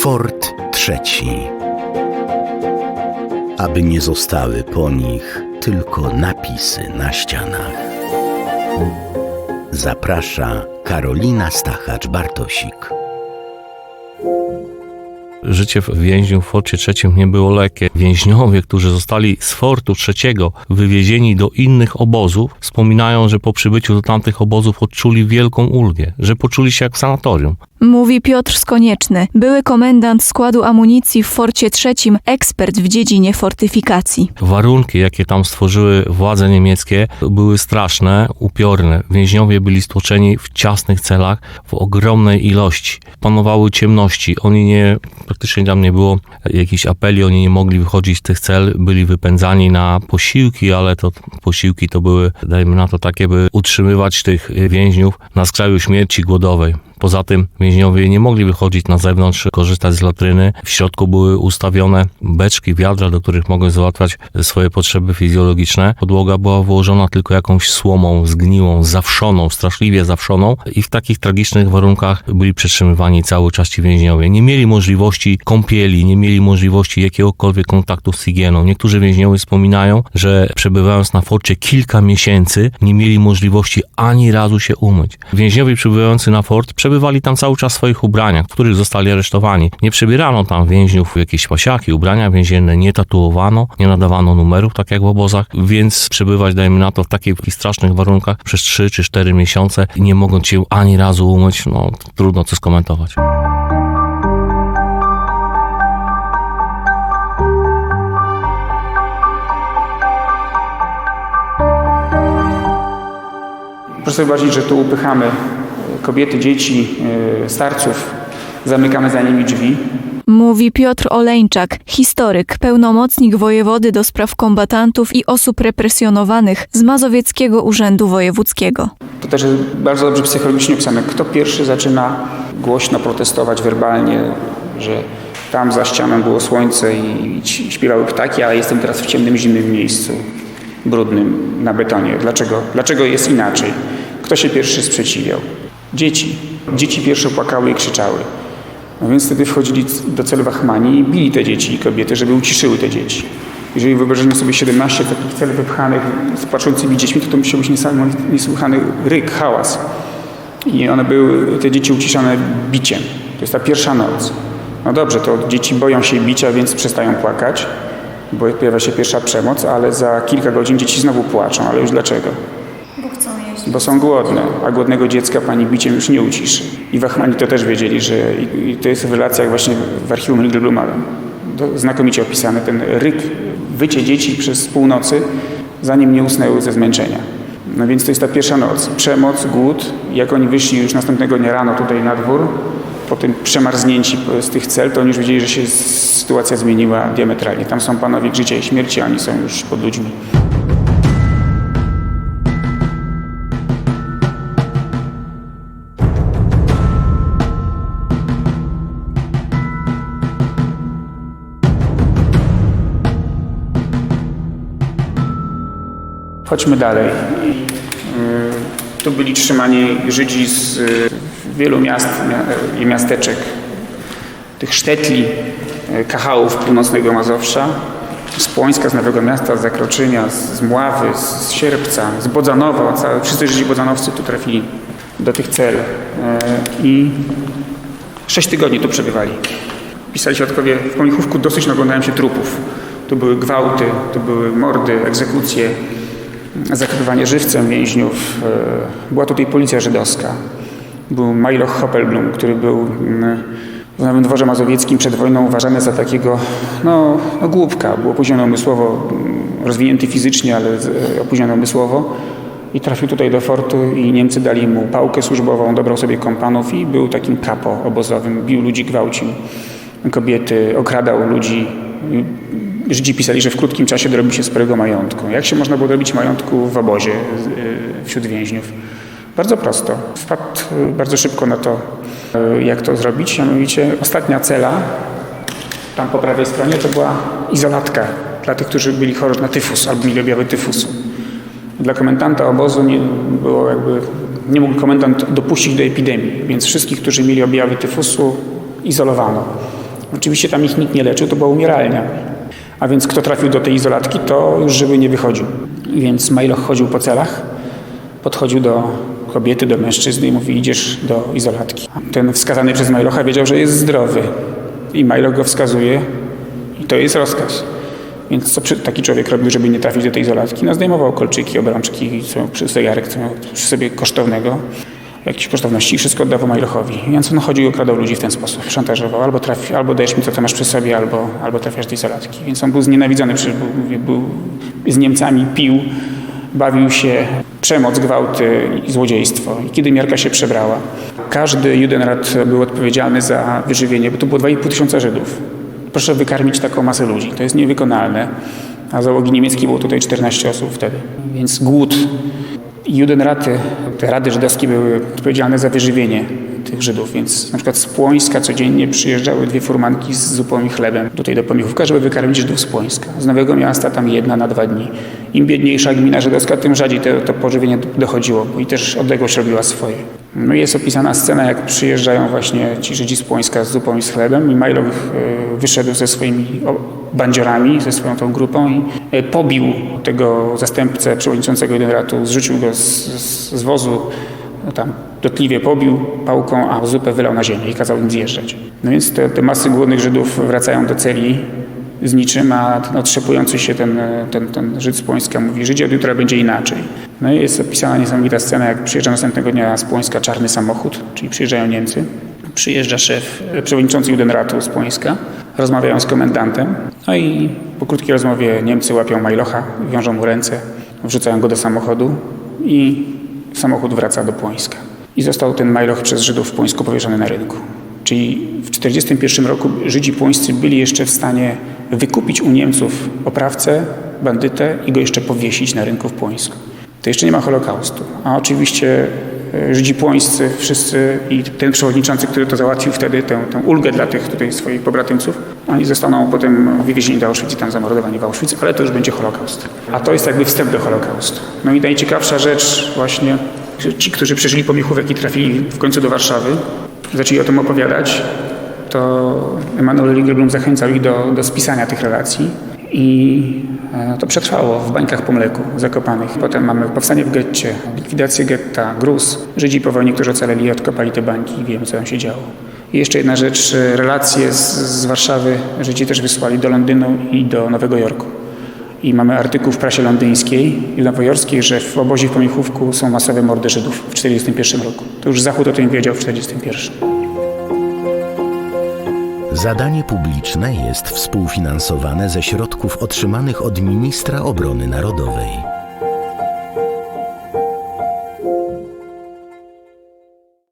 Fort trzeci. Aby nie zostały po nich tylko napisy na ścianach. Zaprasza Karolina Stachacz-Bartosik. Życie w więźniu w Forcie trzecim nie było lekkie. Więźniowie, którzy zostali z Fortu trzeciego wywiezieni do innych obozów, wspominają, że po przybyciu do tamtych obozów odczuli wielką ulgę, że poczuli się jak w sanatorium. Mówi Piotr Skonieczny, były komendant składu amunicji w Forcie trzecim, ekspert w dziedzinie fortyfikacji. Warunki, jakie tam stworzyły władze niemieckie, były straszne, upiorne. Więźniowie byli stłoczeni w ciasnych celach, w ogromnej ilości. Panowały ciemności. Oni nie, praktycznie tam nie było jakichś apeli, oni nie mogli wychodzić z tych cel, byli wypędzani na posiłki, ale to posiłki to były, dajmy na to takie, by utrzymywać tych więźniów na skraju śmierci głodowej. Poza tym więźniowie nie mogli wychodzić na zewnątrz, korzystać z latryny. W środku były ustawione beczki, wiadra, do których mogły załatwiać swoje potrzeby fizjologiczne. Podłoga była wyłożona tylko jakąś słomą, zgniłą, zawszoną, straszliwie zawszoną i w takich tragicznych warunkach byli przetrzymywani cały czas ci więźniowie. Nie mieli możliwości kąpieli, nie mieli możliwości jakiegokolwiek kontaktu z higieną. Niektórzy więźniowie wspominają, że przebywając na forcie kilka miesięcy, nie mieli możliwości ani razu się umyć. Więźniowie przybywający na fort przebywali tam cały czas w swoich ubraniach, których zostali aresztowani. Nie przebierano tam więźniów w jakieś pasiaki, ubrania więzienne, nie tatuowano, nie nadawano numerów, tak jak w obozach, więc przebywać, dajmy na to, w takich strasznych warunkach przez 3 czy 4 miesiące, nie mogąc się ani razu umyć, no trudno co skomentować. Proszę sobie że tu upychamy kobiety, dzieci, e, starców, zamykamy za nimi drzwi. Mówi Piotr Oleńczak, historyk, pełnomocnik wojewody do spraw kombatantów i osób represjonowanych z Mazowieckiego Urzędu Wojewódzkiego. To też jest bardzo dobrze psychologicznie opisane. Kto pierwszy zaczyna głośno protestować werbalnie, że tam za ścianą było słońce i i śpiewały ptaki, a jestem teraz w ciemnym, zimnym miejscu, brudnym, na betonie. Dlaczego? Dlaczego jest inaczej? Kto się pierwszy sprzeciwiał? Dzieci. Dzieci pierwsze płakały i krzyczały. No więc wtedy wchodzili do celu wachmani i bili te dzieci i kobiety, żeby uciszyły te dzieci. Jeżeli wyobrazimy sobie 17 takich cel wypchanych z płaczącymi dziećmi, to to musiał być niesłychany ryk, hałas. I one były, te dzieci uciszane biciem. To jest ta pierwsza noc. No dobrze, to dzieci boją się bicia, więc przestają płakać, bo pojawia się pierwsza przemoc, ale za kilka godzin dzieci znowu płaczą. Ale już dlaczego? Bo są głodne, a głodnego dziecka pani biciem już nie uciszy. I wachmani to też wiedzieli, że i, to jest w relacjach właśnie w archiwum Ringelbluma to znakomicie opisane, ten ryk, wycie dzieci przez północy, zanim nie usnęły ze zmęczenia. No więc to jest ta pierwsza noc. Przemoc, głód. Jak oni wyszli już następnego dnia rano tutaj na dwór, potem przemarznięci z tych cel, to oni już wiedzieli, że się sytuacja zmieniła diametralnie. Tam są panowie życia i śmierci, a oni są już pod ludźmi. Chodźmy dalej. Tu byli trzymani Żydzi z y, wielu miast mia- i miasteczek, tych sztetli, y, kachałów północnego Mazowsza, z Płońska, z Nowego Miasta, z Zakroczynia, z Mławy, z Sierpca, z Bodzanowa. Wszyscy Żydzi bodzanowcy tu trafili do tych cel. I sześć tygodni tu przebywali. Pisali świadkowie, w Komichówku dosyć naglądałem się trupów. Tu były gwałty, tu były mordy, egzekucje, zakrywanie żywcem więźniów. E, Była tutaj policja żydowska. Był Majloch Hoppelblum, który był mm, w Nowym Dworze Mazowieckim przed wojną uważany za takiego no, no głupka. Był opóźniony umysłowo, mm, rozwinięty fizycznie, ale e, opóźniony umysłowo. I trafił tutaj do fortu i Niemcy dali mu pałkę służbową, dobrał sobie kompanów i był takim kapo obozowym. Bił ludzi, gwałcił kobiety, okradał ludzi. Żydzi pisali, że w krótkim czasie dorobił się sporego majątku. Jak się można było dorobić majątku w obozie y, wśród więźniów? Bardzo prosto. Wpadł y, bardzo szybko na to, y, jak to zrobić. Mianowicie ostatnia cela, tam po prawej stronie, to była izolatka dla tych, którzy byli chorzy na tyfus albo mieli objawy tyfusu. Dla komendanta obozu nie było jakby, nie mógł komendant dopuścić do epidemii, więc wszystkich, którzy mieli objawy tyfusu, izolowano. Oczywiście tam ich nikt nie leczył, to była umieralnia. A więc kto trafił do tej izolatki, to już żywy nie wychodził. Więc Majloch chodził po celach, podchodził do kobiety, do mężczyzny i mówi, idziesz do izolatki. Ten wskazany przez Majlocha wiedział, że jest zdrowy. I Majloch go wskazuje i to jest rozkaz. Więc co taki człowiek robił, żeby nie trafić do tej izolatki? No zdejmował kolczyki, obrączki, co zegarek, co miał przy sobie kosztownego, jakieś kosztowności i wszystko oddawał Majlochowi. Więc on chodził i okradał ludzi w ten sposób, szantażował. Albo, trafi, albo dajesz mi to, co masz przy sobie, albo, albo trafiasz do izolatki. Więc on był znienawidzony, przecież był, był z Niemcami, pił, bawił się przemoc, gwałty i złodziejstwo. I kiedy miarka się przebrała, każdy Judenrat był odpowiedzialny za wyżywienie, bo to było 2,5 tysiąca Żydów. Proszę wykarmić taką masę ludzi. To jest niewykonalne. A załogi niemieckiej było tutaj 14 osób wtedy. Więc głód Judenraty, te rady żydowskie były odpowiedzialne za wyżywienie tych Żydów, więc na przykład z Płońska codziennie przyjeżdżały dwie furmanki z zupą i chlebem tutaj do Pomichówka, żeby wykarmić Żydów z Płońska. Z Nowego Miasta tam jedna na dwa dni. Im biedniejsza gmina żydowska, tym rzadziej to, to pożywienie dochodziło, i też odległość robiła swoje. No jest opisana scena, jak przyjeżdżają właśnie ci Żydzi z Płońska z zupą i z chlebem i Majlow e, wyszedł ze swoimi bandziorami, ze swoją tą grupą i e, pobił tego zastępcę przewodniczącego Judenratu, zrzucił go z, z, z wozu, no tam dotkliwie pobił pałką, a zupę wylał na ziemię i kazał im zjeżdżać. No więc te, te masy głodnych Żydów wracają do celi z niczym, a ten otrzepujący się ten, ten, ten Żyd z Płońska mówi, Żydzie od jutra będzie inaczej. No i jest opisana niesamowita scena, jak przyjeżdża następnego dnia z Płońska czarny samochód, czyli przyjeżdżają Niemcy. Przyjeżdża szef, e, przewodniczący Judenratu z Płońska, rozmawiają z komendantem, no i po krótkiej rozmowie Niemcy łapią Majlocha, wiążą mu ręce, wrzucają go do samochodu i samochód wraca do Płońska. I został ten Majloch przez Żydów w Płońsku powieszony na rynku. Czyli w 1941 roku Żydzi płońscy byli jeszcze w stanie wykupić u Niemców oprawcę, bandytę i go jeszcze powiesić na rynku w Płońsku. To jeszcze nie ma Holokaustu. A oczywiście Żydzi płońscy wszyscy i ten przewodniczący, który to załatwił wtedy, tę, tę ulgę dla tych tutaj swoich pobratymców, oni zostaną potem wywiezieni do Auschwitz i tam zamordowani w Auschwitz, ale to już będzie Holokaust. A to jest jakby wstęp do Holokaustu. No i najciekawsza rzecz właśnie, że ci, którzy przeżyli pomichówek i trafili w końcu do Warszawy, zaczęli o tym opowiadać, to Emanuel Ringelblum zachęcał ich do, do spisania tych relacji i e, to przetrwało w bańkach po mleku zakopanych. Potem mamy powstanie w getcie, likwidację getta, gruz. Żydzi po wojnie, którzy ocaleli, odkopali te bańki i wiem, co tam się działo. I jeszcze jedna rzecz, e, relacje z, z Warszawy Żydzi też wysłali do Londynu i do Nowego Jorku. I mamy artykuł w prasie londyńskiej i nowojorskiej, że w obozie w Pomichówku są masowe mordy Żydów w 1941 roku. To już Zachód o tym wiedział w 1941. Zadanie publiczne jest współfinansowane ze środków otrzymanych od Ministra Obrony Narodowej.